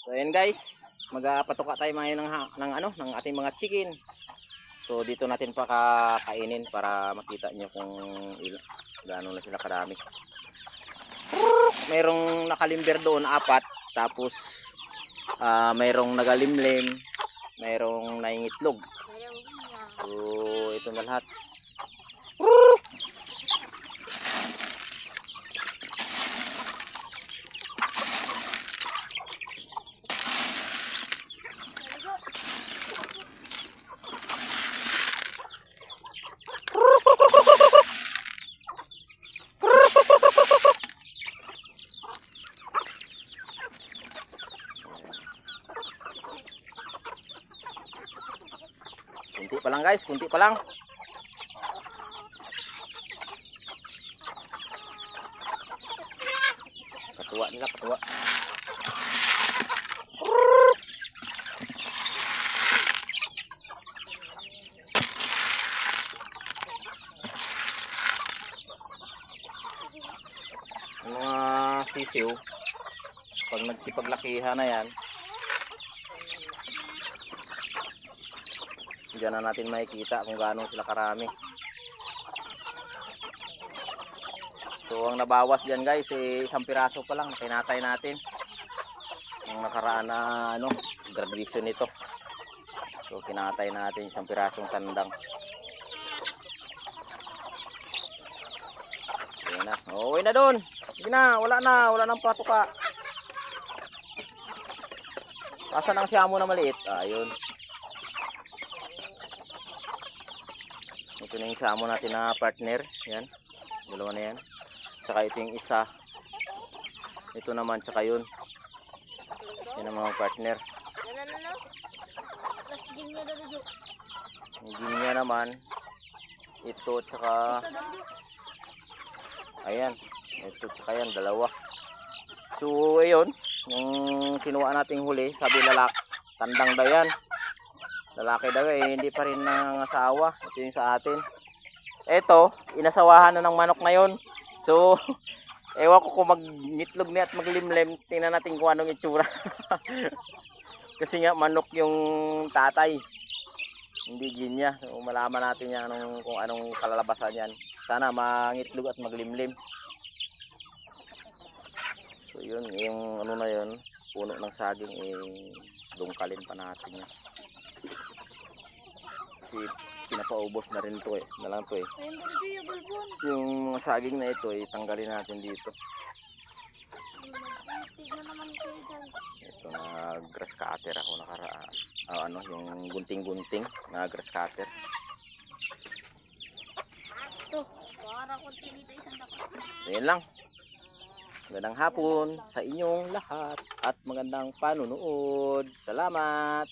So ayan guys, magpatuka tayo ngayon ng, ng ano, ng ating mga chicken. So dito natin pa kakainin para makita nyo kung gaano na sila karami. Merong nakalimber doon, apat. Tapos ah mayroong nagalimlim, mayroong naingitlog. So ito na lahat. Kunti pa lang guys, kunti pa lang. Katuwa nila, katuwa. Mga sisiw, pag nagsipaglakihan na yan, Diyan na natin makikita kung gaano sila karami. So ang nabawas diyan guys, eh, isang piraso pa lang pinatay natin. Ang nakaraan na ano, graduation nito. So kinatay natin isang pirasong tandang. Ayan na. Uwi na doon. Sige na, wala na, wala nang patuka. Asan ang siyamo na maliit? Ayun. Ito na yung samo natin na partner. Yan. Dalawa na yan. Tsaka ito yung isa. Ito naman, tsaka yun. Yan ang mga partner. Hindi niya naman. Ito, tsaka... Ayan. Ito, tsaka yan. Dalawa. So, ayun. Yung kinuha nating huli, sabi lalak. Tandang daw yan lalaki daw eh, hindi pa rin nangangasawa. Ito yung sa atin. Ito, inasawahan na ng manok na yon. So, ewan ko kung magngitlog niya at maglimlim. Tingnan natin kung anong itsura. Kasi nga manok yung tatay. Hindi ginya. So, malaman natin yan anong, kung anong kalalabasan yan. Sana mangitlog at maglimlim. So, yun. Yung ano na yun, puno ng saging, eh, dungkalin pa natin yan kasi pinapaubos na rin to eh. Na lang to eh. Yung mga saging na ito eh tanggalin natin dito. Ito na grass cutter ako nakaraan. Ah, ano yung gunting gunting na grass cutter so yun lang. Magandang hapon sa inyong lahat at magandang panunood. Salamat